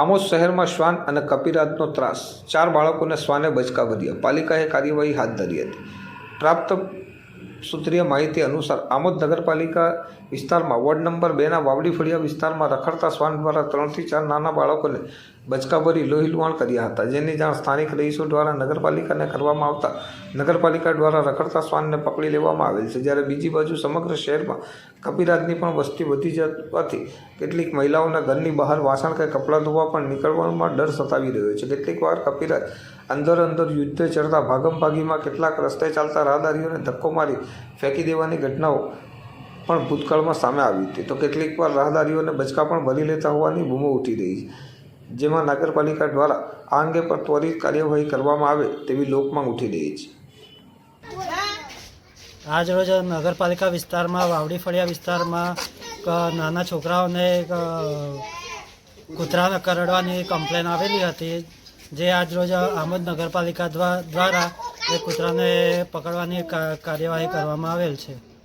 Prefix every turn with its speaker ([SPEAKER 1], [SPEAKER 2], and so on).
[SPEAKER 1] આમોદ શહેરમાં શ્વાન અને કપિરાજનો ત્રાસ. ચાર બાળકોને શ્વાને બચકા ભર્યા પાલિકાએ કાર્યવાહી હાથ ધરી હતી. પ્રાપ્ત સૂત્રીય માહિતી અનુસાર, આમોદ નગરપાલિકા વિસ્તારમાં વોર્ડ નંબર બેના વાવડી ફળિયા વિસ્તારમાં રખડતા શ્વાન દ્વારા ત્રણથી ચાર નાના બાળકોને બચકા ભરી લોહી લુહાણ કર્યા હતા, જેની જાણ સ્થાનિક રહીશો દ્વારા નગરપાલિકાને કરવામાં આવતા નગરપાલિકા દ્વારા રખડતા શ્વાનને પકડી લેવામાં આવેલ છે. જ્યારે બીજી બાજુ સમગ્ર શહેરમાં કપિરાજની પણ વસ્તી વધી જવાથી કેટલીક મહિલાઓના ઘરની બહાર વાસણ કે કપડાં ધોવા પણ નીકળવામાં ડર સતાવી રહ્યો છે. કેટલીક વાર કપિરાજ અંદર અંદર યુદ્ધ ચડતા ભાગમભાગીમાં કેટલાક રસ્તે ચાલતા રાહદારીઓને ધક્કો મારી ફેંકી દેવાની ઘટનાઓ પણ ભૂતકાળમાં સામે આવી હતી. તો કેટલીક વાર રાહદારીઓને બચકા પણ ભરી લેતા હોવાની બૂમો ઉઠી રહી છે. જેમાં નગરપાલિકા દ્વારા આ અંગે પર ત્વરિત કાર્યવાહી કરવામાં આવે તેવી લોકમાંગ ઉઠી રહી છે.
[SPEAKER 2] આજ રોજ નગરપાલિકા વિસ્તારમાં, વાવડી ફળિયા વિસ્તારમાં નાના છોકરાઓને કૂતરાને કરડવાની કમ્પ્લેન આવેલી હતી. જે આજ રોજ આમદ નગરપાલિકા દ્વા- દ્વારા એ કૂતરાને પકડવાની કાર્યવાહી કરવામાં આવેલ છે.